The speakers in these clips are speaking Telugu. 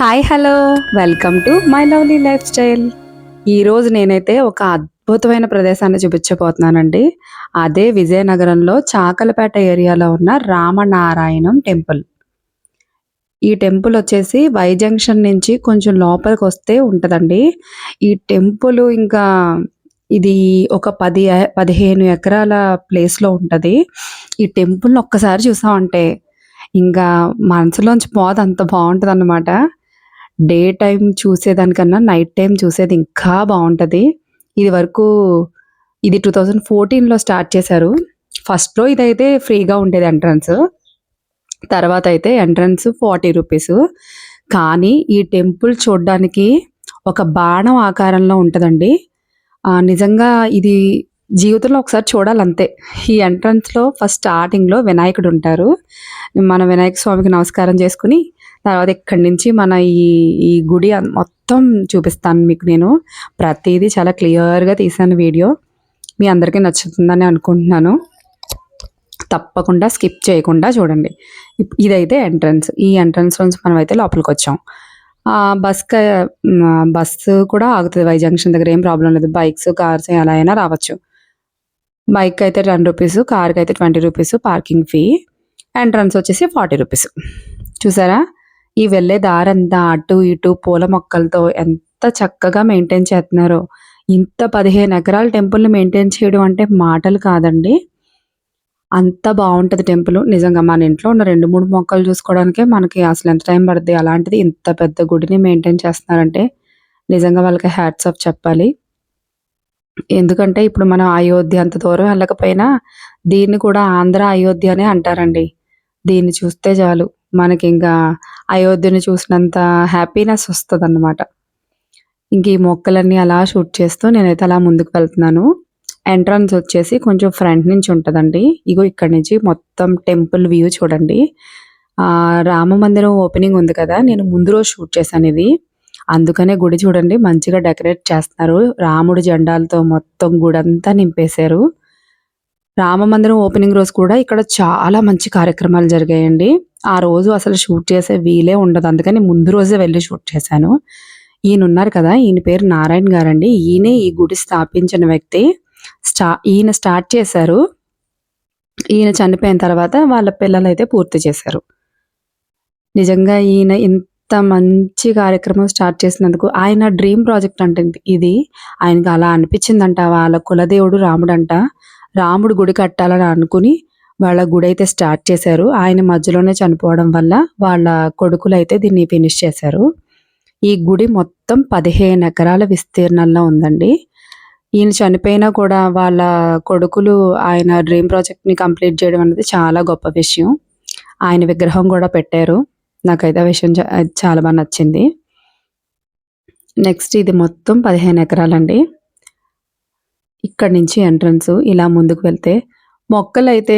Hi hello welcome to my lovely lifestyle ఈరోజు నేనైతే ఒక అద్భుతమైన ప్రదేశాన్ని చూపించబోతున్నానండి. అదే విజయనగరంలో చాకలపేట ఏరియాలో ఉన్న రామనారాయణం టెంపుల్. ఈ టెంపుల్ వచ్చేసి వై జంక్షన్ నుంచి కొంచెం లోపలికి వస్తే ఉంటుందండి. ఈ టెంపుల్ ఇంకా ఇది ఒక పది పదిహేను ఎకరాల ప్లేస్లో ఉంటుంది. ఈ టెంపుల్ని ఒక్కసారి చూసామంటే ఇంకా మనసులోంచి పోదు అంత బాగుంటుంది అన్నమాట డే టైం చూసేదానికన్నా నైట్ టైం చూసేది ఇంకా బాగుంటుంది. ఇది వరకు ఇది టూ థౌజండ్ ఫోర్టీన్లో స్టార్ట్ చేశారు. ఫస్ట్లో ఇదైతే ఫ్రీగా ఉండేది ఎంట్రన్స్. తర్వాత అయితే ఎంట్రన్స్ ఫార్టీ రూపీస్. కానీ ఈ టెంపుల్ చూడడానికి ఒక బాణం ఆకారంలో ఉంటుందండి. నిజంగా ఇది జీవితంలో ఒకసారి చూడాలంతే. ఈ ఎంట్రన్స్లో ఫస్ట్ స్టార్టింగ్లో వినాయకుడు ఉంటారు. మన వినాయక స్వామికి నమస్కారం చేసుకుని తర్వాత ఇక్కడి నుంచి మన ఈ ఈ గుడి మొత్తం చూపిస్తాను మీకు నేను. ప్రతిదీ చాలా క్లియర్గా తీసాను వీడియో. మీ అందరికీ నచ్చుతుందని అనుకుంటున్నాను. తప్పకుండా స్కిప్ చేయకుండా చూడండి. ఇదైతే ఎంట్రన్స్. ఈ ఎంట్రన్స్ నుంచి మనం అయితే లోపలికి వచ్చాం. బస్ బస్సు కూడా ఆగుతుంది. వై జంక్షన్ దగ్గర ఏం ప్రాబ్లం లేదు. బైక్స్ కార్స్ ఎలా అయినా రావచ్చు. బైక్ అయితే టెన్ రూపీస్ కార్కి అయితే twenty rupees parking fee entrance వచ్చేసి ఫార్టీ రూపీస్. చూసారా? ఈ వెళ్ళే దారంతా అటు ఇటు పూల మొక్కలతో ఎంత చక్కగా మెయింటైన్ చేస్తున్నారో ఇంత పదిహేను ఎకరాల టెంపుల్ని మెయింటైన్ చేయడం అంటే మాటలు కాదండి. అంత బాగుంటుంది టెంపుల్. నిజంగా మన ఇంట్లో ఉన్న రెండు మూడు మొక్కలు చూసుకోవడానికే మనకి అసలు ఎంత టైం పడుతుంది అలాంటిది ఇంత పెద్ద గుడిని మెయింటైన్ చేస్తున్నారంటే నిజంగా వాళ్ళకి హ్యాట్స్ ఆఫ్ చెప్పాలి. ఎందుకంటే ఇప్పుడు మనం అయోధ్య అంత దూరం వెళ్ళకపోయినా దీన్ని కూడా ఆంధ్ర అయోధ్య అనే అంటారండి. దీన్ని చూస్తే చాలు. మనకి ఇంకా అయోధ్యని చూసినంత హ్యాపీనెస్ వస్తుంది అన్నమాట ఇంక ఈ మొక్కలన్నీ అలా షూట్ చేస్తూ నేనైతే అలా ముందుకు వెళ్తున్నాను. ఎంట్రన్స్ వచ్చేసి కొంచెం ఫ్రంట్ నుంచి ఉంటుందండి. ఇగో ఇక్కడ నుంచి మొత్తం టెంపుల్ వ్యూ చూడండి. ఆ రామ మందిరం ఓపెనింగ్ ఉంది కదా నేను ముందు రోజు షూట్ చేశాను ఇది. అందుకనే గుడి చూడండి మంచిగా డెకరేట్ చేస్తున్నారు. రాముడు జెండాలతో మొత్తం గుడి అంతా నింపేశారు. రామ మందిరం ఓపెనింగ్ రోజు కూడా ఇక్కడ చాలా మంచి కార్యక్రమాలు జరిగాయండి. ఆ రోజు అసలు షూట్ చేసే వీలే ఉండదు. అందుకని ముందు రోజే వెళ్ళి షూట్ చేశాను. ఈయన ఉన్నారు కదా ఈయన పేరు నారాయణ గారండి. ఈయనే ఈ గుడి స్థాపించిన వ్యక్తి. స్టా ఈయన స్టార్ట్ చేశారు. ఈయన చనిపోయిన తర్వాత వాళ్ళ పిల్లలు అయితే పూర్తి చేశారు. నిజంగా ఈయన ఇంత మంచి కార్యక్రమం స్టార్ట్ చేసినందుకు ఆయన డ్రీమ్ ప్రాజెక్ట్ అంటే ఇది. ఆయనకి అలా అనిపించిందంట. వాళ్ళ కులదేవుడు రాముడంట. రాముడు గుడి కట్టాలని అనుకుని వాళ్ళ గుడి అయితే స్టార్ట్ చేశారు. ఆయన మధ్యలోనే చనిపోవడం వల్ల వాళ్ళ కొడుకులు అయితే దీన్ని ఫినిష్ చేశారు. ఈ గుడి మొత్తం పదిహేను ఎకరాల విస్తీర్ణంలో ఉందండి. ఈయన చనిపోయినా కూడా వాళ్ళ కొడుకులు ఆయన డ్రీమ్ ప్రాజెక్ట్ని కంప్లీట్ చేయడం అనేది చాలా గొప్ప విషయం. ఆయన విగ్రహం కూడా పెట్టారు. నాకైతే ఆ విషయం చా- చాలా బాగా నచ్చింది. నెక్స్ట్ ఇది మొత్తం పదిహేను ఎకరాలండి. ఇక్కడ నుంచి ఎంట్రన్స్ ఇలా ముందుకు వెళ్తే మొక్కలు అయితే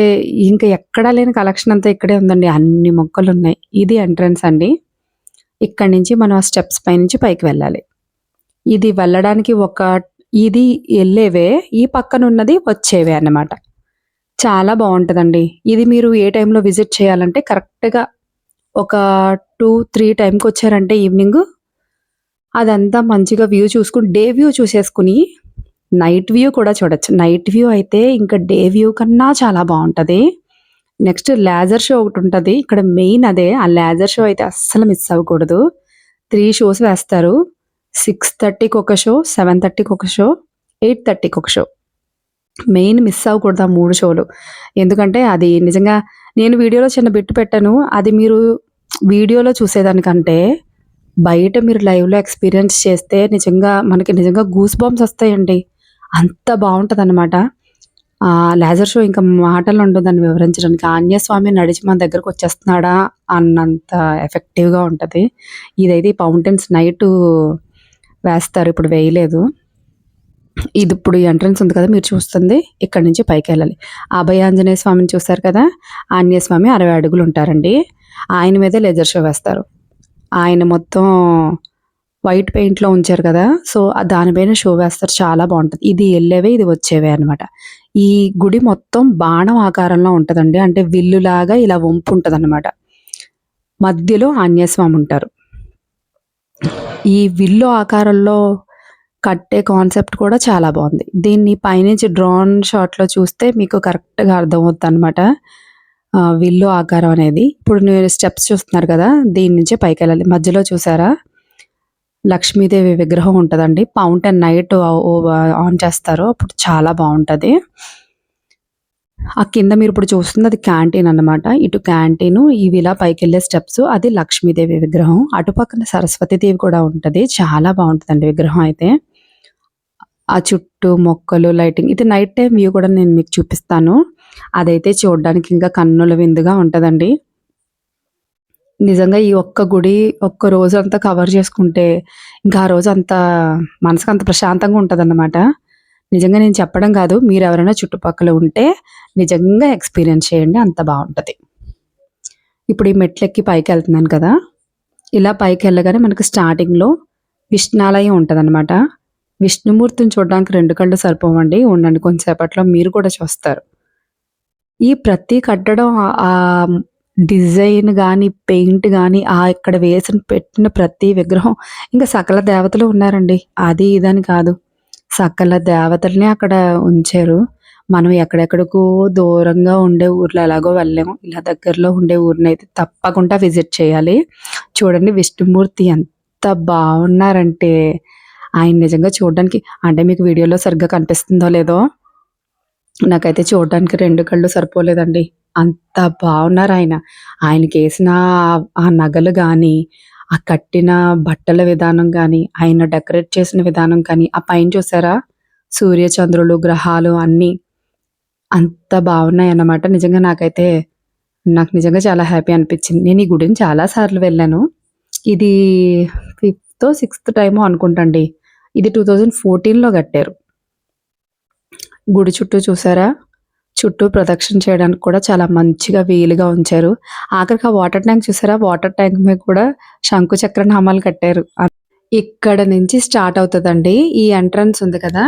ఇంకా ఎక్కడా లేని కలెక్షన్ అంతా ఇక్కడే ఉందండి. అన్ని మొక్కలు ఉన్నాయి. ఇది ఎంట్రన్స్ అండి. ఇక్కడ నుంచి మనం ఆ స్టెప్స్ పై నుంచి పైకి వెళ్ళాలి. ఇది వెళ్ళడానికి ఒక ఇది వెళ్ళేవే ఈ పక్కన ఉన్నది వచ్చేవే అన్నమాట. చాలా బాగుంటుందండి. ఇది మీరు ఏ టైంలో విజిట్ చేయాలంటే కరెక్ట్గా ఒక టూ త్రీ టైంకి వచ్చారంటే ఈవినింగ్. అదంతా మంచిగా వ్యూ చూసుకుని డే వ్యూ చూసేసుకుని నైట్ వ్యూ కూడా చూడొచ్చు. నైట్ వ్యూ అయితే ఇంకా డే వ్యూ కన్నా చాలా బాగుంటుంది. నెక్స్ట్ లేజర్ షో ఒకటి ఉంటుంది. ఇక్కడ మెయిన్ అదే. ఆ లేజర్ షో అయితే అస్సలు మిస్ అవ్వకూడదు. త్రీ షోస్ వేస్తారు. సిక్స్ థర్టీకి ఒక షో సెవెన్ థర్టీకి ఒక షో ఎయిట్ థర్టీకి ఒక షో. మెయిన్ మిస్ అవ్వకూడదు ఆ మూడు షోలు. ఎందుకంటే అది నిజంగా నేను వీడియోలో చిన్న బిట్టు పెట్టాను. అది మీరు వీడియోలో చూసేదానికంటే బయట మీరు లైవ్లో ఎక్స్పీరియన్స్ చేస్తే నిజంగా మనకి నిజంగా గూస్ బాంబ్స్ వస్తాయండి. అంత బాగుంటుంది అనమాట లేజర్ షో ఇంకా మాటలు ఉండదు దాన్ని వివరించడానికి ఆంజనేయస్వామి నడిచి మన దగ్గరకు వచ్చేస్తున్నాడా అన్నంత ఎఫెక్టివ్గా ఉంటుంది. ఇదైతే ఈ ఫౌంటైన్స్ నైట్ వేస్తారు ఇప్పుడు వేయలేదు. ఇది ఇప్పుడు ఎంట్రన్స్ ఉంది కదా మీరు చూస్తుంది ఇక్కడ నుంచి పైకి వెళ్ళాలి. అభయ ఆంజనేయ స్వామిని చూస్తారు కదా ఆంజనేయ స్వామి అరవై అడుగులు ఉంటారండి. ఆయన మీదే లెజర్ షో వేస్తారు. ఆయన మొత్తం వైట్ పెయింట్లో ఉంచారు కదా సో దానిపైన షో వేస్తారు చాలా బాగుంటుంది. ఇది వెళ్ళేవే ఇది వచ్చేవే అనమాట ఈ గుడి మొత్తం బాణం ఆకారంలో ఉంటుందండి. అంటే విల్లులాగా ఇలా వంపు ఉంటుంది అనమాట మధ్యలో ఆంజనేయస్వామి ఉంటారు. ఈ విల్లు ఆకారంలో కట్టే కాన్సెప్ట్ కూడా చాలా బాగుంది. దీన్ని పైనుంచి డ్రోన్ షాట్లో చూస్తే మీకు కరెక్ట్గా అర్థమవుతుంది అనమాట విల్లు ఆకారం అనేది. ఇప్పుడు మీరు స్టెప్స్ చూస్తున్నారు కదా దీని నుంచే పైకి వెళ్ళాలి మధ్యలో చూసారా? లక్ష్మీదేవి విగ్రహం ఉంటుందండి. పౌంటైన్ నైట్ ఆన్ చేస్తారు. అప్పుడు చాలా బాగుంటుంది. ఆ కింద మీరు ఇప్పుడు చూస్తుంది అది క్యాంటీన్ అన్నమాట. ఇటు క్యాంటీన్ ఇవి ఇలా పైకి వెళ్ళే స్టెప్స్ అది లక్ష్మీదేవి విగ్రహం. అటు పక్కన సరస్వతీదేవి కూడా ఉంటుంది. చాలా బాగుంటుందండి విగ్రహం అయితే. ఆ చుట్టూ మొక్కలు లైటింగ్ ఇది నైట్ టైం వ్యూ కూడా నేను మీకు చూపిస్తాను. అదైతే చూడడానికి ఇంకా కన్నుల విందుగా ఉంటుందండి. నిజంగా ఈ ఒక్క గుడి ఒక్క రోజు అంతా కవర్ చేసుకుంటే ఇంకా ఆ రోజు అంత మనసుకు అంత ప్రశాంతంగా ఉంటుందన్నమాట. నిజంగా నేను చెప్పడం కాదు మీరు ఎవరైనా చుట్టుపక్కల ఉంటే నిజంగా ఎక్స్పీరియన్స్ చేయండి అంత బాగుంటుంది. ఇప్పుడు ఈ మెట్లెక్కి పైకి వెళ్తున్నాను కదా ఇలా పైకి వెళ్ళగానే మనకు స్టార్టింగ్లో విష్ణాలయం ఉంటుంది అనమాట విష్ణుమూర్తిని చూడడానికి రెండు కళ్ళు సరిపోవండి ఉండండి కొంతసేపట్లో మీరు కూడా చూస్తారు. ఈ ప్రతి కట్టడం ఆ డిజైన్ కానీ పెయింట్ కానీ ఆ ఇక్కడ వేసిన పెట్టిన ప్రతి విగ్రహం ఇంకా సకల దేవతలు ఉన్నారండి. అది ఇదని కాదు. సకల దేవతల్ని అక్కడ ఉంచారు. మనం ఎక్కడెక్కడికో దూరంగా ఉండే ఊర్లో ఎలాగో వెళ్ళాము. ఇలా దగ్గరలో ఉండే ఊరిని అయితే తప్పకుండా విజిట్ చేయాలి. చూడండి విష్ణుమూర్తి ఎంత బాగున్నారంటే. ఆయన నిజంగా చూడడానికి అంటే మీకు వీడియోలో సరిగ్గా కనిపిస్తుందో లేదో నాకైతే చూడడానికి రెండు కళ్ళు సరిపోలేదండి. అంత బాగున్నారు ఆయన. ఆయనకి వేసిన ఆ నగలు కానీ ఆ కట్టిన బట్టల విధానం కానీ ఆయన డెకరేట్ చేసిన విధానం కానీ ఆ పైన చూసారా? సూర్యచంద్రులు గ్రహాలు అన్నీ అంత బాగున్నాయి అన్నమాట. నిజంగా నాకైతే నాకు నిజంగా చాలా హ్యాపీ అనిపించింది. నేను ఈ గుడిని చాలా సార్లు వెళ్ళాను. ఇది ఫిఫ్త్ సిక్స్త్ టైమో అనుకుంటండి. ఇది టూ థౌజండ్ ఫోర్టీన్లో కట్టారు. గుడి చుట్టూ చూసారా? చుట్టూ ప్రదక్షిణ చేయడానికి కూడా చాలా మంచిగా వీలుగా ఉంచారు. ఆఖరికి ఆ వాటర్ ట్యాంక్ చూసారా? వాటర్ ట్యాంక్ మీద కూడా శంకుచక్ర నామాలు కట్టారు. ఇక్కడ నుంచి స్టార్ట్ అవుతుందండి ఈ ఎంట్రన్స్ ఉంది కదా?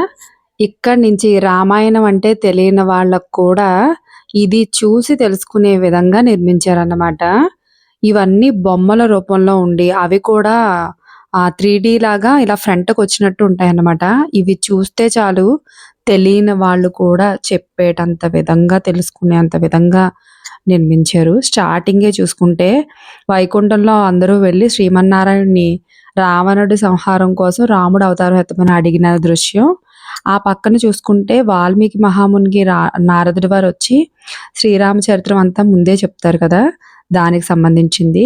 ఇక్కడ నుంచి రామాయణం అంటే తెలియని వాళ్ళకు కూడా ఇది చూసి తెలుసుకునే విధంగా నిర్మించారన్నమాట. ఇవన్నీ బొమ్మల రూపంలో ఉండి అవి కూడా ఆ త్రీ లాగా ఇలా ఫ్రంట్కి వచ్చినట్టు ఉంటాయి అన్నమాట ఇవి చూస్తే చాలు తెలియని వాళ్ళు కూడా చెప్పేటంత విధంగా తెలుసుకునేంత విధంగా నిర్మించారు. స్టార్టింగే చూసుకుంటే వైకుంఠంలో అందరూ వెళ్ళి శ్రీమన్నారాయణని రావణుడి సంహారం కోసం రాముడు అవతారం ఎత్తమని అడిగిన దృశ్యం. ఆ పక్కన చూసుకుంటే వాల్మీకి మహామునికి రా నారదుడి వారు వచ్చి శ్రీరామచరిత్రం అంతా ముందే చెప్తారు కదా దానికి సంబంధించింది.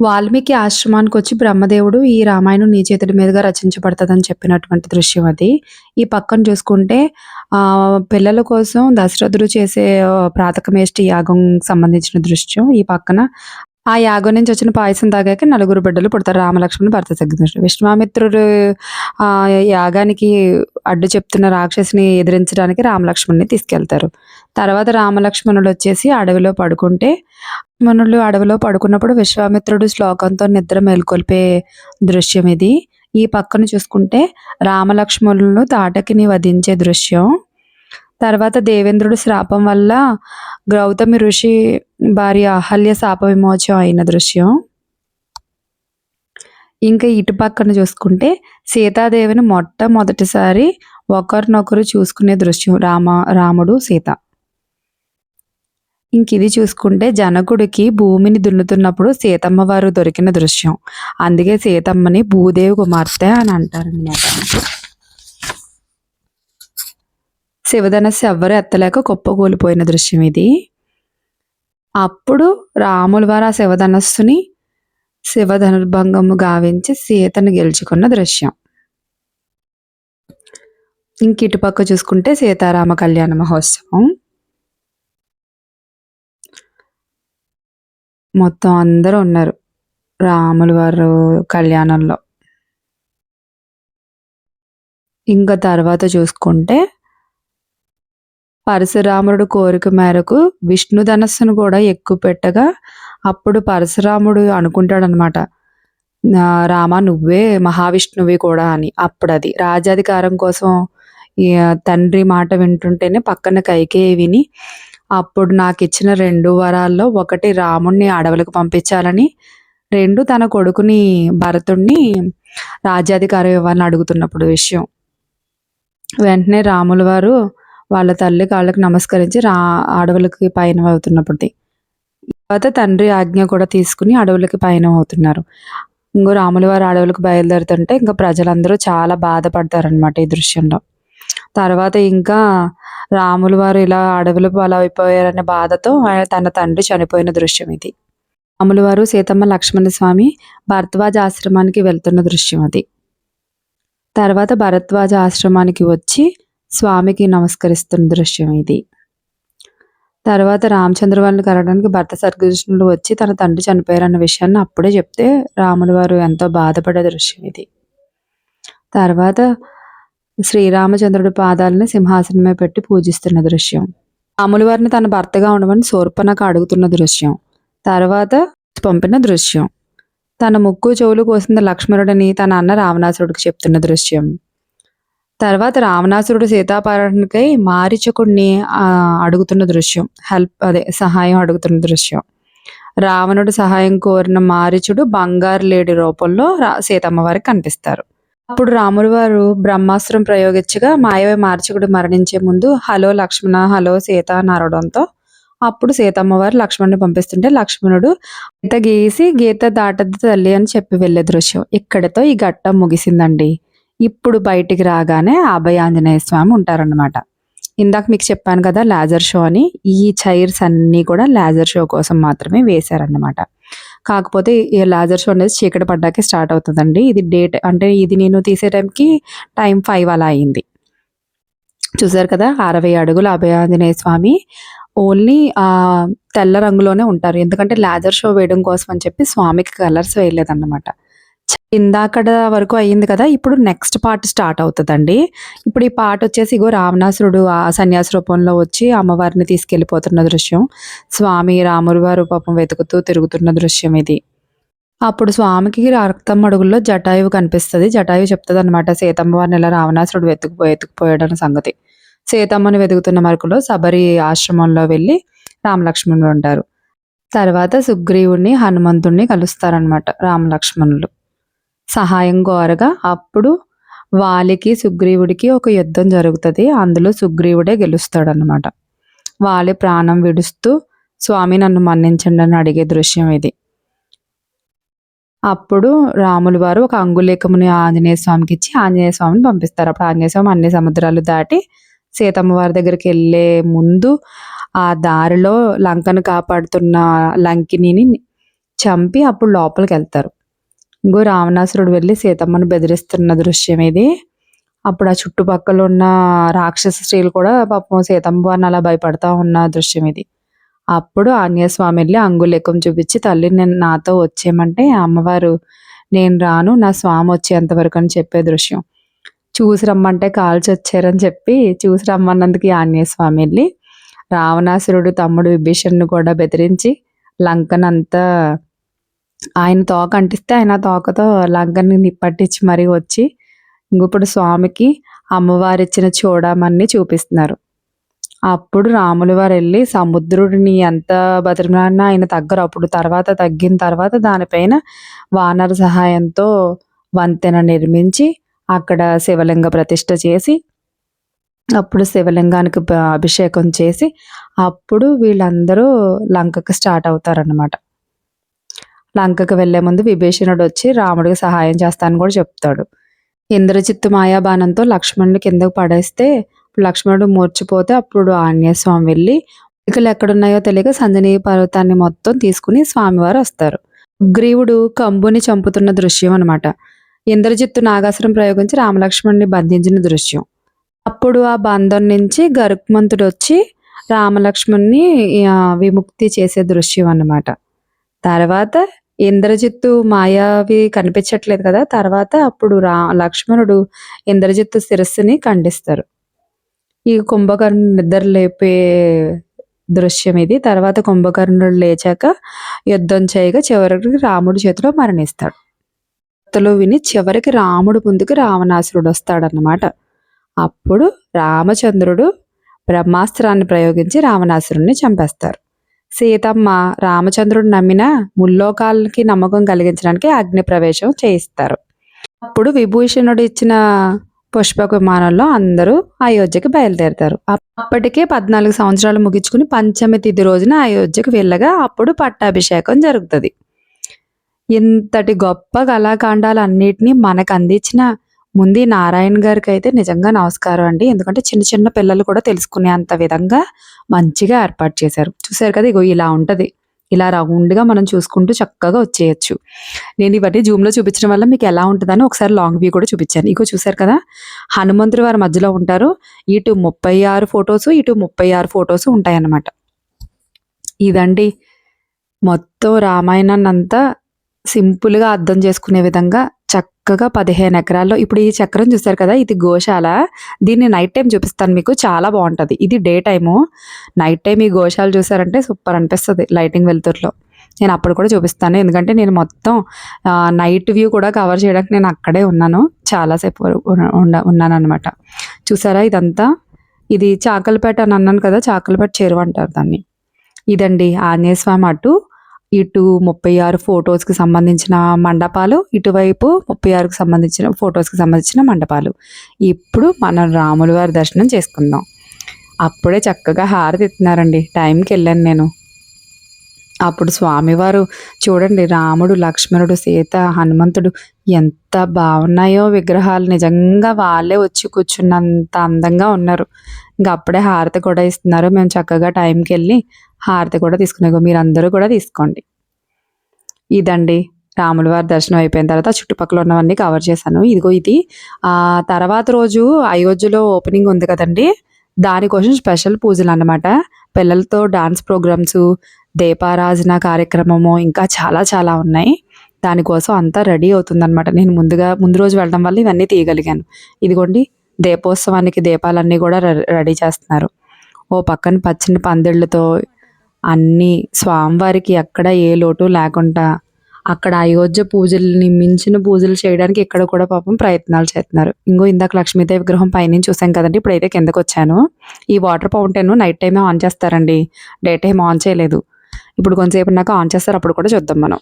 వాల్మీకి ఆశ్రమానికి వచ్చి బ్రహ్మదేవుడు ఈ రామాయణం నీ చేతుడి మీదుగా రచించబడుతుందని చెప్పినటువంటి దృశ్యం అది. ఈ పక్కన చూసుకుంటే ఆ పిల్లల కోసం దశరథుడు చేసే ప్రాతకమేష్టి యాగం సంబంధించిన దృశ్యం ఈ పక్కన. ఆ యాగం నుంచి వచ్చిన పాయసం తాగాక నలుగురు బిడ్డలు పుడతారు. రామలక్ష్మణ్ భర్త తగ్గించారు విశ్వామిత్రుడు ఆ యాగానికి అడ్డు చెప్తున్న రాక్షసిని ఎదిరించడానికి రామలక్ష్మణ్ని తీసుకెళ్తారు. తర్వాత రామలక్ష్మణుడు వచ్చేసి అడవిలో పడుకుంటే మనులు అడవిలో పడుకున్నప్పుడు విశ్వామిత్రుడు శ్లోకంతో నిద్ర మేల్కొల్పే దృశ్యం ఇది ఈ పక్కన చూసుకుంటే రామలక్ష్మణులను తాటకిని వధించే దృశ్యం. తర్వాత దేవేంద్రుడు శ్రాపం వల్ల గౌతమి ఋషి భార్య అహల్య శాప విమోచం అయిన దృశ్యం. ఇంకా ఇటు పక్కన చూసుకుంటే సీతాదేవిని మొట్టమొదటిసారి ఒకరినొకరు చూసుకునే దృశ్యం రామ రాముడు సీత. ఇంక ఇది చూసుకుంటే జనకుడికి భూమిని దున్నుతున్నప్పుడు సీతమ్మ వారు దొరికిన దృశ్యం. అందుకే సీతమ్మని భూదేవి కుమార్తె అని అంటారనమాట శివధనస్సు ఎవ్వరు ఎత్తలేక కుప్పకూలిపోయిన దృశ్యం ఇది. అప్పుడు రాముల వారు ఆ శివధనస్సుని శివధనుర్భంగము గావించి సీతను గెలుచుకున్న దృశ్యం. ఇంక ఇటుపక్క చూసుకుంటే సీతారామ కళ్యాణ మహోత్సవం. మొత్తం అందరూ ఉన్నారు. రాములు వారు కళ్యాణంలో. ఇంకా తర్వాత చూసుకుంటే పరశురాముడు కోరిక మేరకు విష్ణు ధనస్సును కూడా ఎక్కువ పెట్టగా అప్పుడు పరశురాముడు అనుకుంటాడనమాట రామ నువ్వే మహావిష్ణువి కూడా అని. అప్పుడు అది రాజాధికారం కోసం తండ్రి మాట వింటుంటేనే పక్కన కైకే విని అప్పుడు నాకు ఇచ్చిన రెండు వరాల్లో ఒకటి రాముణ్ణి అడవులకు పంపించాలని రెండు తన కొడుకుని భరతుణ్ణి రాజ్యాధికారం ఇవ్వాలని అడుగుతున్నప్పుడు విషయం. వెంటనే రాముల వారు వాళ్ళ తల్లి కాళ్ళకి నమస్కరించి రా అడవులకి పయనం అవుతున్నప్పటిది తర్వాత తండ్రి ఆజ్ఞ కూడా తీసుకుని అడవులకి పయనం అవుతున్నారు. ఇంకో రాముల వారు అడవులకు బయలుదేరుతుంటే ఇంకా ప్రజలందరూ చాలా బాధపడతారనమాట ఈ దృశ్యంలో. తర్వాత ఇంకా రాములు వారు ఇలా అడవులు అయిపోయారనే బాధతో ఆయన తన తండ్రి చనిపోయిన దృశ్యం ఇది. రాములు వారు సీతమ్మ లక్ష్మణ స్వామి భరద్వాజ ఆశ్రమానికి వెళ్తున్న దృశ్యం అది. తర్వాత భరద్వాజ ఆశ్రమానికి వచ్చి స్వామికి నమస్కరిస్తున్న దృశ్యం ఇది. తర్వాత రామచంద్ర వారిని కలగడానికి భర్త సర్కృష్ణుడు వచ్చి తన తండ్రి చనిపోయారన్న విషయాన్ని అప్పుడే చెప్తే రాములు వారు ఎంతో బాధపడే దృశ్యం ఇది. తర్వాత శ్రీరామచంద్రుడి పాదాలని సింహాసనమే పెట్టి పూజిస్తున్న దృశ్యం. అమలువారిని వారిని తన భర్తగా ఉండమని శూర్పణకు అడుగుతున్న దృశ్యం. తర్వాత పంపిన దృశ్యం. తన ముక్కు చెవులు కోసిన లక్ష్మణుడిని తన అన్న రావణాసురుడికి చెప్తున్న దృశ్యం. తర్వాత రావణాసురుడు సీతాపహరణకై మారిచకుడిని అడుగుతున్న దృశ్యం. హెల్ప్ అదే సహాయం అడుగుతున్న దృశ్యం. రావణుడు సహాయం కోరిన మారిచుడు బంగారు లేడి రూపంలో సీతమ్మ వారికి కనిపిస్తారు. అప్పుడు రాముడు వారు బ్రహ్మాస్త్రం ప్రయోగించగా మాయవై మార్చకుడు మరణించే ముందు హలో లక్ష్మణ హలో సీత నారడంతో అప్పుడు సీతమ్మ వారు లక్ష్మణుని పంపిస్తుంటే లక్ష్మణుడు గీత గీసి గీత దాటద్దు తల్లి అని చెప్పి వెళ్ళే దృశ్యం. ఇక్కడితో ఈ ఘట్టం ముగిసిందండి. ఇప్పుడు బయటికి రాగానే అభయ ఆంజనేయ స్వామి ఉంటారన్నమాట. ఇందాక మీకు చెప్పాను కదా లేజర్ షో అని. ఈ చైర్స్ అన్నీ కూడా లేజర్ షో కోసం మాత్రమే వేశారన్నమాట. కాకపోతే ఈ లేజర్ షో అనేది చీకటి పడ్డాకే స్టార్ట్ అవుతుందండి. ఇది డేట్ అంటే ఇది నేను తీసే టైంకి టైం ఫైవ్ అలా అయింది. చూసారు కదా? అరవై అడుగుల అభయాంజనేయ స్వామి ఓన్లీ తెల్ల రంగులోనే ఉంటారు. ఎందుకంటే లాజర్ షో వేయడం కోసం అని చెప్పి స్వామికి కలర్స్ వేయలేదన్నమాట. ఇందాకడ వరకు అయ్యింది కదా ఇప్పుడు నెక్స్ట్ పార్ట్ స్టార్ట్ అవుతుందండి. ఇప్పుడు ఈ పార్ట్ వచ్చేసి ఇగో రావణాసురుడు ఆ సన్యాస రూపంలో వచ్చి అమ్మవారిని తీసుకెళ్ళిపోతున్న దృశ్యం. స్వామి రాముడు వారు పాపం వెతుకుతూ తిరుగుతున్న దృశ్యం ఇది. అప్పుడు స్వామికి రక్తం అడుగుల్లో జటాయువు కనిపిస్తుంది. జటాయువు చెప్తుంది అనమాట సీతమ్మ వారిని ఇలా రావణాసురుడు వెతుకుపోయి వెతుకుపోయాడన్న సంగతి. సీతమ్మని వెతుకుతున్న మరకులో శబరి ఆశ్రమంలో వెళ్ళి రామలక్ష్మణుడు ఉంటారు. తర్వాత సుగ్రీవుడిని హనుమంతుడిని కలుస్తారనమాట రామలక్ష్మణులు. సహాయం కోరగా అప్పుడు వాలికి సుగ్రీవుడికి ఒక యుద్ధం జరుగుతుంది. అందులో సుగ్రీవుడే గెలుస్తాడనమాట వాలి ప్రాణం విడుస్తూ స్వామి నన్ను మన్నించండి అని అడిగే దృశ్యం ఇది. అప్పుడు రాములు వారు ఒక అంగులేఖముని ఆంజనేయ స్వామికి ఇచ్చి ఆంజనేయ స్వామిని పంపిస్తారు. అప్పుడు ఆంజనేయ స్వామి అన్ని సముద్రాలు దాటి సీతమ్మ వారి దగ్గరికి వెళ్ళే ముందు ఆ దారిలో లంకను కాపాడుతున్న లంకిని చంపి అప్పుడు లోపలికి వెళ్తారు. ఇంకో రావణాసురుడు వెళ్ళి సీతమ్మను బెదిరిస్తున్న దృశ్యం ఇది. అప్పుడు ఆ చుట్టుపక్కల ఉన్న రాక్షస స్త్రీలు కూడా పాపం సీతమ్మ అని అలా భయపడతా ఉన్న దృశ్యం ఇది. అప్పుడు ఆంజనేయస్వామి వెళ్ళి అంగులేకం చూపించి తల్లి నేను నాతో వచ్చేయమంటే అమ్మవారు నేను రాను నా స్వామి వచ్చేంత వరకు అని చెప్పే దృశ్యం. చూసి రమ్మంటే కాల్చి వచ్చారని చెప్పి చూసి రమ్మన్నందుకు ఆంజనేయస్వామి వెళ్ళి రావణాసురుడు తమ్ముడు విభీషణ్ను కూడా బెదిరించి లంకనంతా ఆయన తోక అంటిస్తే ఆయన తోకతో లంకని నిప్పట్టించి మరీ వచ్చి ఇప్పుడు స్వామికి అమ్మవారిచ్చిన చూడమని చూపిస్తున్నారు. అప్పుడు రాములు వారు వెళ్ళి సముద్రుడిని ఎంత బతిమలాడినా ఆయన తగ్గరు. అప్పుడు తర్వాత తగ్గిన తర్వాత దానిపైన వానర సహాయంతో వంతెన నిర్మించి అక్కడ శివలింగ ప్రతిష్ట చేసి అప్పుడు శివలింగానికి అభిషేకం చేసి అప్పుడు వీళ్ళందరూ లంకకు స్టార్ట్ అవుతారన్నమాట. లంకకు వెళ్ళే ముందు విభీషణుడు వచ్చి రాముడికి సహాయం చేస్తానని కూడా చెప్తాడు. ఇంద్రజిత్తు మాయాబాణంతో లక్ష్మణుని కిందకు పడేస్తే లక్ష్మణుడు మూర్చిపోతే అప్పుడు ఆంజనేయస్వామి వెళ్ళి ఇకలు ఎక్కడున్నాయో తెలియక సంజనీ పర్వతాన్ని మొత్తం తీసుకుని స్వామివారు వస్తారు. గ్రీవుడు కంబుని చంపుతున్న దృశ్యం అనమాట ఇంద్రజిత్తు నాగాసురం ప్రయోగించి రామలక్ష్మణ్ణి బంధించిన దృశ్యం. అప్పుడు ఆ బంధం నుంచి గరుక్మంతుడు వచ్చి రామలక్ష్మణ్ణి విముక్తి చేసే దృశ్యం అన్నమాట. తర్వాత ఇంద్రజిత్తు మాయావి కనిపించట్లేదు కదా. తర్వాత అప్పుడు రా లక్ష్మణుడు ఇంద్రజిత్తు శిరస్సుని ఖండిస్తారు. ఈ కుంభకర్ణుడు నిద్ర లేపే దృశ్యం ఇది. తర్వాత కుంభకర్ణుడు లేచాక యుద్ధం చేయగా చివరికి రాముడి చేతిలో మరణిస్తాడు. భక్తులు విని చివరికి రాముడు ముందుకు రావణాసురుడు వస్తాడన్నమాట. అప్పుడు రామచంద్రుడు బ్రహ్మాస్త్రాన్ని ప్రయోగించి రావణాసురుడిని చంపేస్తారు. సీతమ్మ రామచంద్రుడు నమ్మిన ముల్లోకాలకి నమ్మకం కలిగించడానికి అగ్ని ప్రవేశం చేయిస్తారు. అప్పుడు విభూషణుడు ఇచ్చిన పుష్పక విమానంలో అందరూ అయోధ్యకి బయలుదేరుతారు. అప్పటికే పద్నాలుగు సంవత్సరాలు ముగించుకుని పంచమి తిథి రోజున అయోధ్యకు వెళ్ళగా అప్పుడు పట్టాభిషేకం జరుగుతుంది. ఇంతటి గొప్ప కళాఖండాలు అన్నిటినీ మనకు అందించిన ముందు నారాయణ గారికి అయితే నిజంగా నమస్కారం అండి. ఎందుకంటే చిన్న చిన్న పిల్లలు కూడా తెలుసుకునే అంత విధంగా మంచిగా ఏర్పాటు చేశారు. చూసారు కదా ఇగో ఇలా ఉంటుంది. ఇలా రౌండ్గా మనం చూసుకుంటూ చక్కగా వచ్చేయచ్చు. నేను ఇవన్నీ జూమ్లో చూపించడం వల్ల మీకు ఎలా ఉంటుందని ఒకసారి లాంగ్ వ్యూ కూడా చూపించాను. ఇగో చూసారు కదా హనుమంతుడు వారి మధ్యలో ఉంటారు. ఇటు ముప్పై ఆరు ఫొటోస్ ఇటు ముప్పై ఆరు ఫొటోస్ ఉంటాయన్నమాట. ఇదండి మొత్తం రామాయణాన్ని అంతా సింపుల్గా అర్థం చేసుకునే విధంగా చక్కగా పదిహేను ఎకరాల్లో ఇప్పుడు ఈ చక్రం చూసారు కదా ఇది గోశాల. దీన్ని నైట్ టైం చూపిస్తాను మీకు చాలా బాగుంటుంది. ఇది డే టైము నైట్ టైం ఈ గోశాల చూసారంటే సూపర్ అనిపిస్తుంది లైటింగ్ వెలుతురులో. నేను అప్పుడు కూడా చూపిస్తాను. ఎందుకంటే నేను మొత్తం నైట్ వ్యూ కూడా కవర్ చేయడానికి నేను అక్కడే ఉన్నాను. చాలాసేపు ఉండ ఉన్నాను అనమాట చూసారా ఇదంతా? ఇది చాకలపేట అని అన్నాను కదా చాకలపేట చెరువు అంటారు దాన్ని. ఇదండి ఆంజనేయ స్వామి అటు ఇటు ముప్పై ఆరు ఫొటోస్కి సంబంధించిన మండపాలు ఇటువైపు ముప్పై ఆరుకు సంబంధించిన ఫొటోస్కి సంబంధించిన మండపాలు. ఇప్పుడు మనం రాముల వారి దర్శనం చేసుకుందాం. అప్పుడే చక్కగా హారతి ఇస్తున్నారండి. టైంకి వెళ్ళాను నేను. అప్పుడు స్వామివారు చూడండి రాముడు లక్ష్మణుడు సీత హనుమంతుడు ఎంత బాగున్నాయో విగ్రహాలు. నిజంగా వాళ్ళే వచ్చి కూర్చున్నంత అందంగా ఉన్నారు. ఇంకా అప్పుడే హారతి కూడా ఇస్తున్నారు. మేము చక్కగా టైంకి వెళ్ళి హారతి కూడా తీసుకున్నాం. మీరు అందరూ కూడా తీసుకోండి. ఇదండి రాముల వారి దర్శనం అయిపోయిన తర్వాత చుట్టుపక్కల ఉన్నవన్నీ కవర్ చేశాను. ఇదిగో ఇది. ఆ తర్వాత రోజు అయోధ్యలో ఓపెనింగ్ ఉంది కదండి. దానికోసం స్పెషల్ పూజలు అన్నమాట. పిల్లలతో డాన్స్ ప్రోగ్రామ్స్ దీపారాజన కార్యక్రమము ఇంకా చాలా చాలా ఉన్నాయి. దానికోసం అంతా రెడీ అవుతుందన్నమాట. నేను ముందుగా ముందు రోజు వెళ్ళడం వల్ల ఇవన్నీ తీయగలిగాను. ఇదిగోండి దీపోత్సవానికి దీపాలన్నీ కూడా రెడీ చేస్తున్నారు. ఓ పక్కన పచ్చని పందిళ్ళతో అన్నీ స్వామివారికి ఎక్కడ ఏ లోటు లేకుండా అక్కడ అయోధ్య పూజల్ని మించిన పూజలు చేయడానికి ఇక్కడ కూడా పాపం ప్రయత్నాలు చేస్తున్నారు. ఇంకో ఇందాక లక్ష్మీదేవి విగ్రహం పైనుంచి చూసాం కదండి ఇప్పుడైతే కిందకు వచ్చాను. ఈ వాటర్ ఫౌంటైన్ నైట్ టైమే ఆన్ చేస్తారండి డే టైం ఆన్ చేయలేదు. ఇప్పుడు కొంతసేపు నాకు ఆన్ చేస్తారు అప్పుడు కూడా చూద్దాం మనం.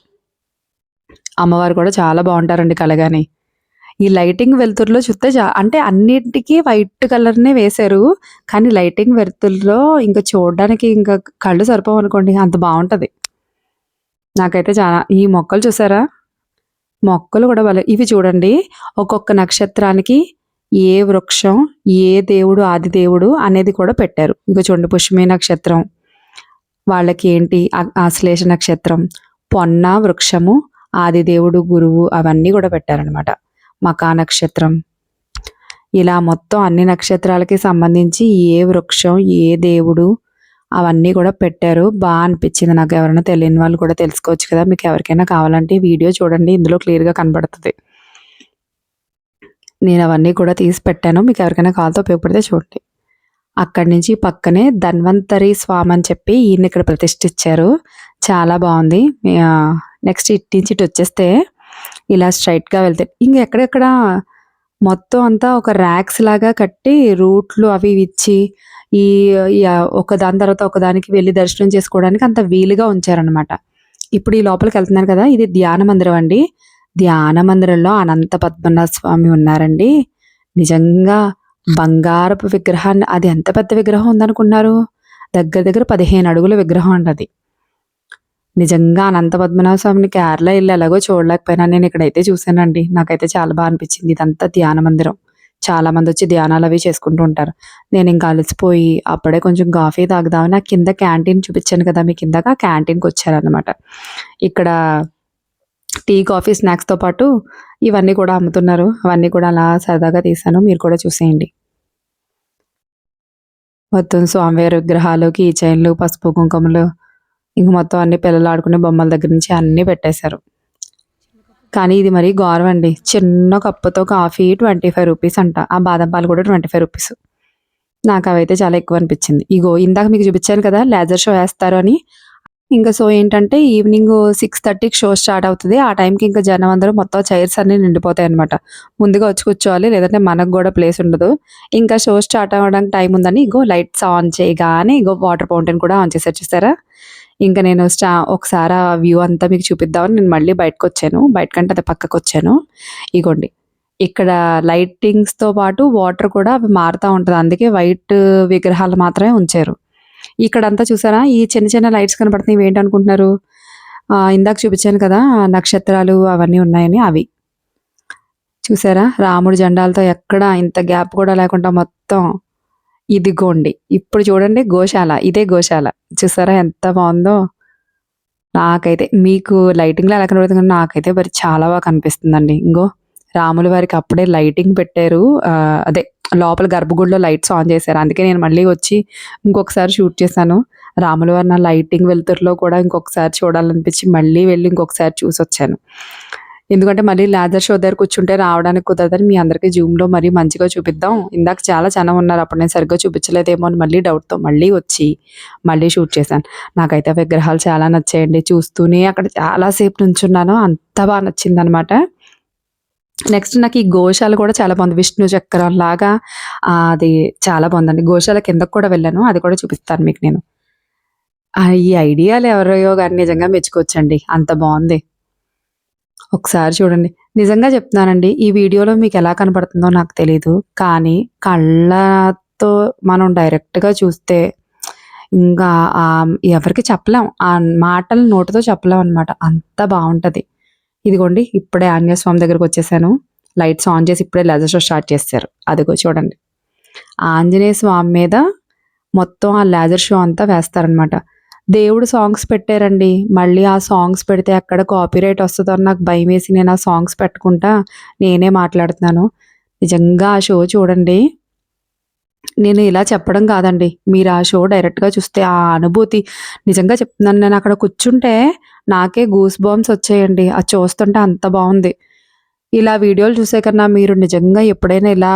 అమ్మవారు కూడా చాలా బాగుంటారండి కలగాని. ఈ లైటింగ్ వెలుతురులో చూస్తే అంటే అన్నిటికీ వైట్ కలర్నే వేశారు. కానీ లైటింగ్ వెలుతురులో ఇంకా చూడడానికి ఇంకా కళ్ళు సరిపోవు అనుకోండి అంత బాగుంటుంది నాకైతే చాలా ఈ మొక్కలు చూసారా? మొక్కలు కూడా భలే ఇవి చూడండి. ఒక్కొక్క నక్షత్రానికి ఏ వృక్షం ఏ దేవుడు ఆది దేవుడు అనేది కూడా పెట్టారు. ఇంకా చూడండి పుష్మి నక్షత్రం వాళ్ళకి ఏంటి ఆశ్లేష నక్షత్రం పొన్న వృక్షము ఆదిదేవుడు గురువు అవన్నీ కూడా పెట్టారనమాట మకా నక్షత్రం. ఇలా మొత్తం అన్ని నక్షత్రాలకి సంబంధించి ఏ వృక్షం ఏ దేవుడు అవన్నీ కూడా పెట్టారు. బాగా అనిపించింది నాకు ఎవరైనా తెలియని వాళ్ళు కూడా తెలుసుకోవచ్చు కదా. మీకు ఎవరికైనా కావాలంటే వీడియో చూడండి. ఇందులో క్లియర్గా కనబడుతుంది. నేను అవన్నీ కూడా తీసి పెట్టాను. మీకు ఎవరికైనా కావాలతో ఉపయోగపడితే చూడండి. అక్కడి నుంచి పక్కనే ధన్వంతరి స్వామి అని చెప్పి ఈయన ఇక్కడ ప్రతిష్ఠించారు. చాలా బాగుంది. నెక్స్ట్ ఇటు నుంచి ఇటు వచ్చేస్తే ఇలా స్ట్రైట్గా వెళ్తాయి ఇంకా ఎక్కడెక్కడ మొత్తం అంతా ఒక ర్యాక్స్ లాగా కట్టి రూట్లు అవి ఇచ్చి ఈ ఒక దాని తర్వాత ఒకదానికి వెళ్ళి దర్శనం చేసుకోవడానికి అంత వీలుగా ఉంచారనమాట ఇప్పుడు ఈ లోపలికి వెళ్తున్నారు కదా ఇది ధ్యాన మందిరం అండి. ధ్యాన మందిరంలో అనంత పద్మనాభ స్వామి ఉన్నారండి. నిజంగా బంగారపు విగ్రహాన్ని అది ఎంత పెద్ద విగ్రహం ఉందనుకున్నారు? దగ్గర దగ్గర పదిహేను అడుగుల విగ్రహం అండి అది. నిజంగా అనంత పద్మనాభ స్వామిని కేరళ వెళ్ళి ఎలాగో చూడలేకపోయినా నేను ఇక్కడైతే చూశానండి. నాకైతే చాలా బాగా అనిపించింది. ఇదంతా ధ్యాన మందిరం. చాలా మంది వచ్చి ధ్యానాలు అవి చేసుకుంటూ ఉంటారు. నేను ఇంకా అలసిపోయి అప్పుడే కొంచెం కాఫీ తాగుదామని నా కింద క్యాంటీన్ చూపించాను కదా మీ కిందగా ఆ క్యాంటీన్కి వచ్చారనమాట ఇక్కడ టీ కాఫీ స్నాక్స్తో పాటు ఇవన్నీ కూడా అమ్ముతున్నారు. అవన్నీ కూడా అలా సరదాగా తీసాను మీరు కూడా చూసేయండి. మొత్తం స్వామివారి విగ్రహాలు కీ చైన్లు పసుపు కుంకుమలు ఇంక మొత్తం అన్ని పిల్లలు ఆడుకునే బొమ్మల దగ్గర నుంచి అన్నీ పెట్టేశారు. కానీ ఇది మరి గౌరవం అండి. చిన్న కప్పుతో కాఫీ ట్వంటీ ఫైవ్ రూపీస్ అంట. ఆ బాదం పాలు కూడా ట్వంటీ ఫైవ్ రూపీస్. నాకు అవైతే చాలా ఎక్కువ అనిపించింది. ఇగో ఇందాక మీకు చూపించాను కదా లేజర్ షో వేస్తారు అని. ఇంకా సో ఏంటంటే ఈవినింగ్ సిక్స్ థర్టీకి షో స్టార్ట్ అవుతుంది. ఆ టైంకి ఇంకా జనం అందరూ మొత్తం చైర్స్ అన్ని నిండిపోతాయి అనమాట ముందుగా వచ్చి కూర్చోవాలి లేదంటే మనకు కూడా ప్లేస్ ఉండదు. ఇంకా షో స్టార్ట్ అవ్వడానికి టైం ఉందని ఇగో లైట్స్ ఆన్ చేయగానే ఇగో వాటర్ ఫౌంటైన్ కూడా ఆన్ చేసి చూస్తారా ఇంకా నేను స్టా ఒకసారి ఆ వ్యూ అంతా మీకు చూపిద్దామని నేను మళ్ళీ బయటకొచ్చాను. బయటకంటే అదే పక్కకొచ్చాను. ఇగోండి. ఇక్కడ లైటింగ్స్‌తో పాటు వాటర్ కూడా అవి మారుతూ ఉంటుంది అందుకే వైట్ విగ్రహాలు మాత్రమే ఉంచారు. ఇక్కడంతా చూసారా? ఈ చిన్న చిన్న లైట్స్ కనపడుతున్నాయి. ఏంటనుకుంటున్నారు ఇందాక చూపించాను కదా! నక్షత్రాలు అవన్నీ ఉన్నాయని అవి. చూసారా? రాముడు జెండాలతో ఎక్కడ ఇంత గ్యాప్ కూడా లేకుండా మొత్తం ఇదిగోండి. ఇప్పుడు చూడండి గోశాల. ఇదే గోశాల. చూసారా ఎంత బాగుందో నాకైతే మీకు లైటింగ్‌లో ఎలా కనబడుతుంది కానీ నాకైతే మరి చాలా బాగా కనిపిస్తుందండి. ఇంగో రాముల వారికి అప్పుడే లైటింగ్ పెట్టారు. అదే లోపల గర్భగుడిలో లైట్స్ ఆన్ చేశారు. అందుకే నేను మళ్ళీ వచ్చి ఇంకొకసారి షూట్ చేశాను. రాముల వారి నా లైటింగ్ వెలుతురులో కూడా ఇంకొకసారి చూడాలనిపించి మళ్ళీ వెళ్ళి ఇంకొకసారి చూసి వచ్చాను ఎందుకంటే మళ్ళీ లేజర్ షో దగ్గర కూర్చుంటే రావడానికి కుదరదని మీ అందరికీ జూమ్‌లో మరీ మంచిగా చూపిద్దాం. ఇందాక చాలా జనం ఉన్నారు. అప్పుడు నేను సరిగ్గా చూపించలేదేమో అని మళ్ళీ డౌట్‌తో మళ్ళీ వచ్చి మళ్ళీ షూట్ చేశాను. నాకైతే విగ్రహాలు చాలా నచ్చాయండి. చూస్తూనే అక్కడ చాలాసేపు నుంచున్నాను. అంత బాగా నచ్చిందనమాట. నెక్స్ట్ నాకు ఈ గోశాల కూడా చాలా బాగుంది. విష్ణు చక్రం లాగా అది చాలా బాగుందండి. గోశాల కిందకు కూడా వెళ్ళాను. అది కూడా చూపిస్తాను మీకు నేను. ఈ ఐడియాలు ఎవరివో కానీ నిజంగా మెచ్చుకోవచ్చండి. అంత బాగుంది ఒకసారి చూడండి. నిజంగా చెప్తున్నానండి. ఈ వీడియోలో మీకు ఎలా కనపడుతుందో నాకు తెలీదు. కానీ కళ్ళతో మనం డైరెక్ట్‌గా చూస్తే ఇంకా ఎవరికి చెప్పలేం. ఆ మాటలు నోటితో చెప్పలేం అనమాట అంత బాగుంటుంది ఇదిగోండి ఇప్పుడే ఆంజనేయ స్వామి దగ్గరకొచ్చేసాను. లైట్స్ ఆన్ చేసి ఇప్పుడే లెజర్ షో స్టార్ట్ చేశారు అదిగో చూడండి. ఆంజనేయ స్వామి మీద మొత్తం ఆ లేజర్ షో అంతా వేస్తారనమాట. దేవుడు సాంగ్స్ పెట్టారండి. మళ్ళీ ఆ సాంగ్స్ పెడితే ఎక్కడ కాపీరైట్ వస్తుందో అని నాకు వేసి నేను ఆ సాంగ్స్ పెట్టుకుంటా నేనే మాట్లాడుతున్నాను. నిజంగా ఆ షో చూడండి. నేను ఇలా చెప్పడం కాదండి. మీరు ఆ షో డైరెక్ట్‌గా చూస్తే ఆ అనుభూతి నిజంగా చెప్తున్నాను నేను అక్కడ కూర్చుంటే నాకే గూస్ బాంబ్స్ వచ్చాయండి. అది చూస్తుంటే అంత బాగుంది ఇలా వీడియోలు చూసే కన్నా మీరు నిజంగా ఎప్పుడైనా ఇలా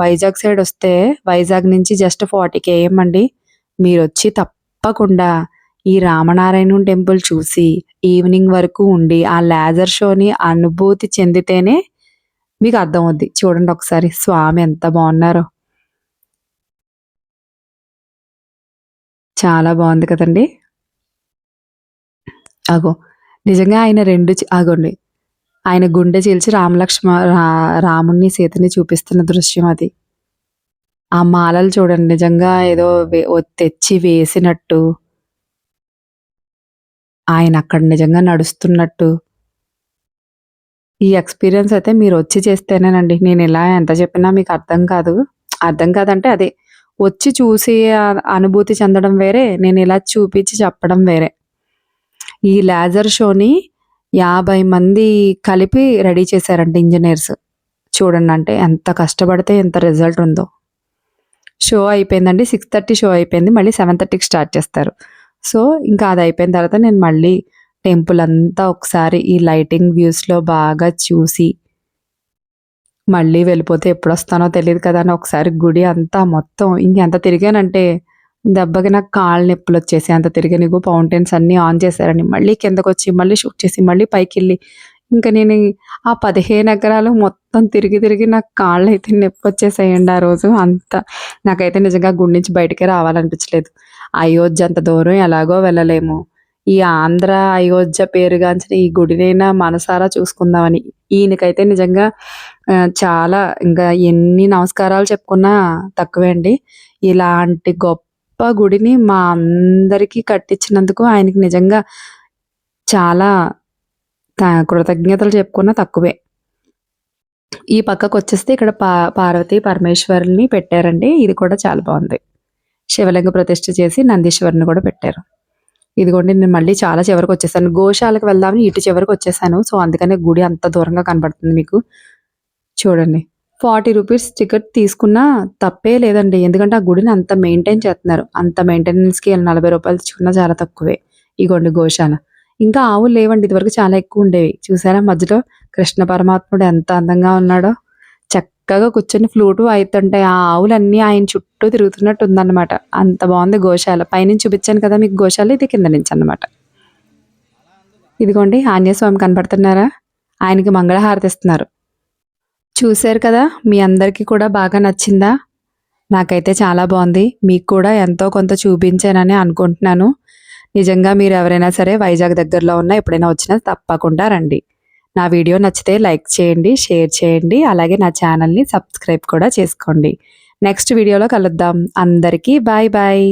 వైజాగ్ సైడ్ వస్తే వైజాగ్ నుంచి జస్ట్ 40 కేఎం అండి. వచ్చి తప్పకుండా ఈ రామనారాయణ టెంపుల్ చూసి ఈవినింగ్ వరకు ఉండి ఆ లేజర్ షోని అనుభూతి చెందితేనే మీకు అర్థమవుద్ది. చూడండి ఒకసారి స్వామి ఎంత బాగున్నారో చాలా బాగుంది కదండీ! అగో నిజంగా ఆయన రెండు అగోండి. ఆయన గుండె చీల్చి రామలక్ష్మ రా సీతని చూపిస్తున్న దృశ్యం అది. ఆ మాలలు చూడండి నిజంగా ఏదో వే తెచ్చి వేసినట్టు. ఆయన అక్కడ నిజంగా నడుస్తున్నట్టు. ఈ ఎక్స్‌పీరియన్స్ అయితే మీరు వచ్చి చేస్తేనేనండి. నేను ఇలా ఎంత చెప్పినా మీకు అర్థం కాదు. అర్థం కాదంటే అదే వచ్చి చూసి అనుభూతి చెందడం వేరే. నేను ఇలా చూపించి చెప్పడం వేరే. ఈ లేజర్ షోని 50 మంది కలిపి రెడీ చేశారండి ఇంజనీర్స్ చూడండి అంటే ఎంత కష్టపడితే ఎంత రిజల్ట్ ఉందో. షో అయిపోయిందండి. 6:30 షో అయిపోయింది. మళ్ళీ 7:30కి స్టార్ట్ చేస్తారు. సో, ఇంకా అది అయిపోయిన తర్వాత నేను మళ్ళీ టెంపుల్ అంతా ఒకసారి ఈ లైటింగ్ వ్యూస్‌లో బాగా చూసి మళ్ళీ వెళ్ళిపోతే ఎప్పుడొస్తానో తెలియదు కదా! అని ఒకసారి గుడి అంతా మొత్తం ఇంకెంత తిరిగానంటే దెబ్బకి నాకు కాళ్ళు వచ్చేసి అంత తిరిగి నీకు ఫౌంటైన్స్ అన్నీ ఆన్ చేశారని మళ్ళీ కిందకొచ్చి మళ్ళీ షూట్ చేసి మళ్ళీ పైకి వెళ్ళి ఇంకా నేను ఆ 15 ఎకరాలు మొత్తం తిరిగి తిరిగి నాకు కాళ్ళు అయితే నొప్పి వచ్చేసాయండి ఆ రోజు. అంత నాకైతే నిజంగా గుడి నుంచి బయటికే రావాలనిపించలేదు. అయోధ్య అంత దూరం ఎలాగో వెళ్ళలేము. ఈ ఆంధ్ర అయోధ్య పేరుగాంచిన ఈ గుడినైనా మనసారా చూసుకుందామని. ఈయనకైతే నిజంగా చాలా ఇంకా ఎన్ని నమస్కారాలు చెప్పుకున్నా తక్కువే అండి. ఇలాంటి గొప్ప గుడిని మా అందరికీ కట్టించినందుకు ఆయనకి నిజంగా చాలా కృతజ్ఞతలు చెప్పుకున్న తక్కువే. ఈ పక్కకు వచ్చేస్తే ఇక్కడ పా పార్వతి పరమేశ్వరుల్ని పెట్టారండి. ఇది కూడా చాలా బాగుంది శివలింగ ప్రతిష్ఠ చేసి నందీశ్వరుని కూడా పెట్టారు. ఇదిగోండి నేను మళ్ళీ చాలా చివరికి వచ్చేసాను గోశాలకు వెళ్దామని ఇటు చివరికి వచ్చేసాను సో, అందుకనే గుడి అంత దూరంగా కనబడుతుంది మీకు. చూడండి. 40 రూపీస్ టికెట్ తీసుకున్నా తప్పే లేదండి. ఎందుకంటే ఆ గుడిని అంత మెయింటైన్ చేస్తున్నారు. అంత మెయింటెనెన్స్‌కి 40 రూపాయలు తీసుకున్నా చాలా తక్కువే. ఇగోండి గోశాల. ఇంకా ఆవులు లేవండి. ఇదివరకు చాలా ఎక్కువ ఉండేవి చూసారా మధ్యలో కృష్ణ పరమాత్ముడు ఎంత అందంగా ఉన్నాడో. చక్కగా కూర్చొని ఫ్లూటు అవుతుంటాయి ఆ ఆవులన్నీ ఆయన చుట్టూ తిరుగుతున్నట్టు ఉందన్నమాట. అంత బాగుంది గోశాల. పైనుంచి చూపించాను కదా మీకు గోశాల. ఇది కింద నుంచి అనమాట ఇదిగోండి ఆంజనేయస్వామి కనపడుతున్నారా? ఆయనకి మంగళహారతి ఇస్తున్నారు. చూశారు కదా! మీ అందరికీ కూడా బాగా నచ్చిందా? నాకైతే చాలా బాగుంది మీకు కూడా ఎంతో కొంత చూపించానని అనుకుంటున్నాను. నిజంగా మీరు ఎవరైనా సరే వైజాగ్ దగ్గరలో ఉన్న ఎప్పుడైనా వచ్చినా తప్పకుండా రండి. నా వీడియో నచ్చితే లైక్ చేయండి షేర్ చేయండి అలాగే నా ఛానల్ని సబ్స్క్రైబ్ కూడా చేసుకోండి. నెక్స్ట్ వీడియోలో కలుద్దాం. అందరికీ బాయ్ బాయ్.